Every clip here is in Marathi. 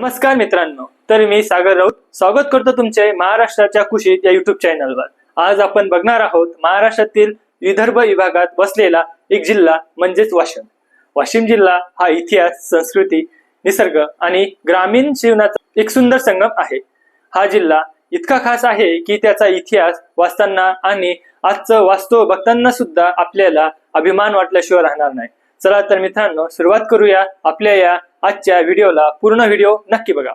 नमस्कार मित्रांनो तर मी सागर राऊत स्वागत करतो तुमचे महाराष्ट्राच्या कुशीत या युट्यूब चॅनलवर आज आपण बघणार आहोत महाराष्ट्रातील विदर्भ विभागात बसलेला एक जिल्हा म्हणजेच वाशिम. वाशिम जिल्हा हा इतिहास संस्कृती निसर्ग आणि ग्रामीण जीवनाचा एक सुंदर संगम आहे. हा जिल्हा इतका खास आहे की त्याचा इतिहास वाचताना आणि आजचं वास्तव बघताना सुद्धा आपल्याला अभिमान वाटल्याशिवाय राहणार नाही. चला तर मित्रांनो सुरुवात करूया आपल्या या आजच्या व्हिडिओला. पूर्ण व्हिडिओ नक्की बघा.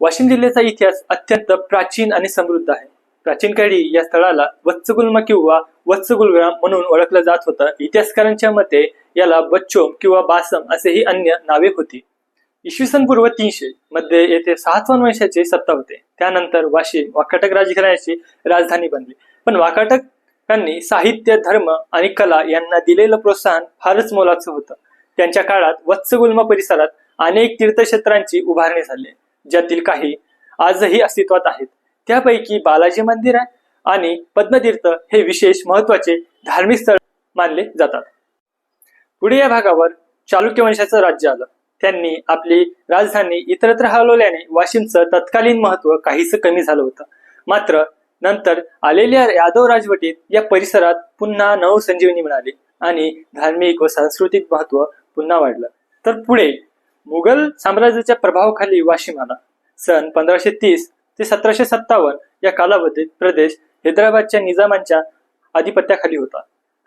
वाशिम जिल्ह्याचा इतिहास अत्यंत प्राचीन आणि समृद्ध आहे. प्राचीन काळी या स्थळाला वत्सगुल्म किंवा वत्सगुलग्राम म्हणून ओळखलं जात होतं. इतिहासकारांच्या मते याला बच्चोम किंवा बासम असेही अन्य नावे होती. इसवी सन पूर्व तीनशे मध्ये येथे सातवान वंशाचे सत्ता होते. त्यानंतर वाशिम वाकाटक राजघराण्याची राजधानी बनली. पण वाकाटक त्यांनी साहित्य धर्म आणि कला यांना दिलेलं प्रोत्साहन फारच मोलाचं होतं. त्यांच्या काळात वत्सगुल्म परिसरात अनेक तीर्थक्षेत्रांची उभारणी झाली ज्यातील काही आजही अस्तित्वात आहेत. त्यापैकी बालाजी मंदिर आहे आणि पद्मतीर्थ हे विशेष महत्त्वाचे धार्मिक स्थळ मानले जातात. पुढे या भागावर चालुक्य वंशाचं राज्य आलं. त्यांनी आपली राजधानी इतरत्र हलवल्याने वाशिमचं तत्कालीन महत्त्व काहीच कमी झालं होतं. मात्र नंतर आलेल्या यादव राजवटीत या परिसरात पुन्हा नवसंजीवनी मिळाली आणि धार्मिक व सांस्कृतिक महत्त्व पुन्हा वाढलं. तर पुढे मुघल साम्राज्याच्या प्रभावाखाली वाशिम आला सन पंधराशे तीस ते सतराशे सत्तावन्न या कालावधीत प्रदेश हैदराबादच्या निजामांच्या आधिपत्याखाली होता.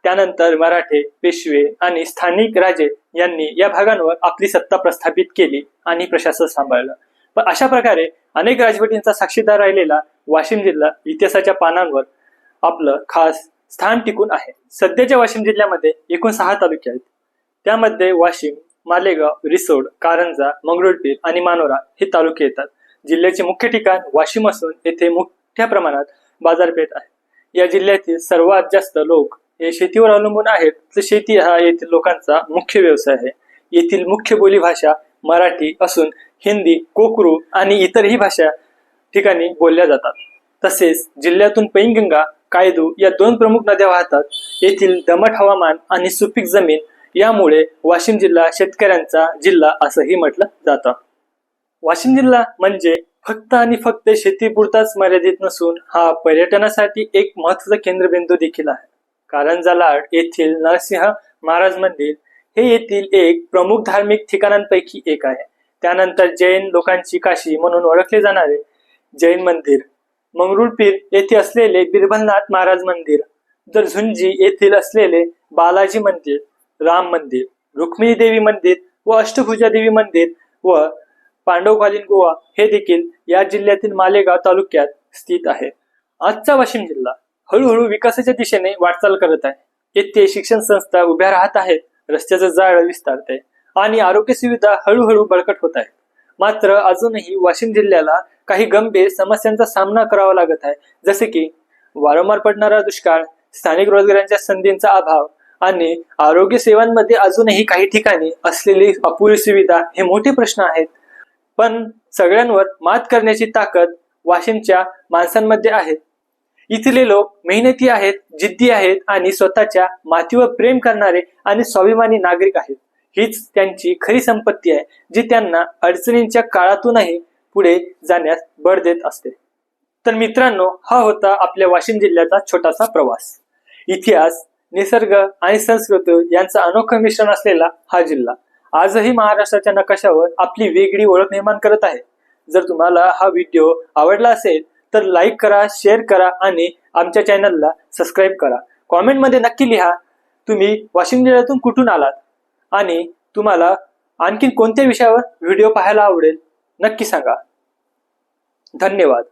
त्यानंतर मराठे पेशवे आणि स्थानिक राजे यांनी या भागांवर आपली सत्ता प्रस्थापित केली आणि प्रशासन सांभाळलं. पण अशा प्रकारे अनेक राजवटींचा साक्षीदार राहिलेला वाशिम जिल्हा इतिहासाच्या पानांवर आपलं खास स्थान टिकून आहे. सध्याच्या वाशिम जिल्ह्यामध्ये एकूण सहा तालुके आहेत. त्यामध्ये वाशिम मालेगाव रिसोड कारंजा मंगरुळपीर आणि मानोरा हे तालुके येतात. जिल्ह्याचे मुख्य ठिकाण वाशिम असून येथे मोठ्या प्रमाणात बाजारपेठ आहे. या जिल्ह्यातील सर्वात जास्त लोक हे शेतीवर अवलंबून आहेत. तर शेती हा येथील लोकांचा मुख्य व्यवसाय आहे. येथील मुख्य बोलीभाषा मराठी असून हिंदी कोकरू आणि इतरही भाषा ठिकाणी बोलल्या जातात. तसेच जिल्ह्यातून पैनगंगा कायदू या दोन प्रमुख नद्या वाहतात. येथील दमट हवामान आणि सुपीक जमीन यामुळे वाशिम जिल्हा शेतकऱ्यांचा जिल्हा असंही म्हटलं जातं. वाशिम जिल्हा म्हणजे फक्त आणि फक्त शेतीपुरताच मर्यादित नसून हा पर्यटनासाठी एक महत्त्वाचा केंद्रबिंदू देखील आहे. कारंजा लाड येथील नरसिंह महाराज मंदिर हे येथील एक प्रमुख धार्मिक ठिकाणांपैकी एक आहे. त्यानंतर जैन लोकांची काशी म्हणून ओळखले जाणारे जैन मंदिर मंगरुळपीर येथे असलेले बिरबलनाथ महाराज मंदिर तर झुंजी येथील असलेले बालाजी मंदिर राम मंदिर रुक्मिणी देवी मंदिर व अष्टभुजा देवी मंदिर व पांडवकालीन गोवा हे देखील या जिल्ह्यातील मालेगाव तालुक्यात स्थित आहे. आजचा वाशिम जिल्हा हळूहळू विकासाच्या दिशेने वाटचाल करत आहे. येथे शिक्षण संस्था उभ्या राहत आहेत रस्त्याचं जाळ विस्तारत आहे आणि आरोग्य सुविधा हळूहळू बळकट होत आहेत. मात्र अजूनही वाशिम जिल्ह्याला काही गंभीर समस्यांचा सामना करावा लागत आहे. जसे की वारंवार पडणारा दुष्काळ स्थानिक रोजगारांच्या संधींचा अभाव आणि आरोग्य सेवांमध्ये अजूनही काही ठिकाणी असलेली अपुरी सुविधा हे मोठे प्रश्न आहेत. पण सगळ्यांवर मात करण्याची ताकद वाशिमच्या माणसांमध्ये आहे. इथले लोक मेहनती आहेत जिद्दी आहेत आणि स्वतःच्या मातीवर प्रेम करणारे आणि स्वाभिमानी नागरिक आहेत. हीच त्यांची खरी संपत्ती आहे जी त्यांना अडचणींच्या काळातूनही पुढे जाण्यास बळ देत असते. तर मित्रांनो हा होता आपल्या वाशिम जिल्ह्याचा छोटासा प्रवास. इतिहास निसर्ग आणि संस्कृती यांचं अनोखं मिश्रण असलेला हा जिल्हा. आजही महाराष्ट्राच्या नकाशावर आपली वेगळी ओळख निर्माण करत आहे. जर तुम्हाला हा व्हिडिओ आवडला असेल तर लाईक करा शेअर करा आणि आमच्या चॅनलला सबस्क्राईब करा. कॉमेंटमध्ये नक्की लिहा तुम्ही वाशिम जिल्ह्यातून कुठून आलात? आणि तुम्हाला आणखीन कोणत्या विषयावर व्हिडिओ पाहायला आवडेल नक्की सांगा. धन्यवाद.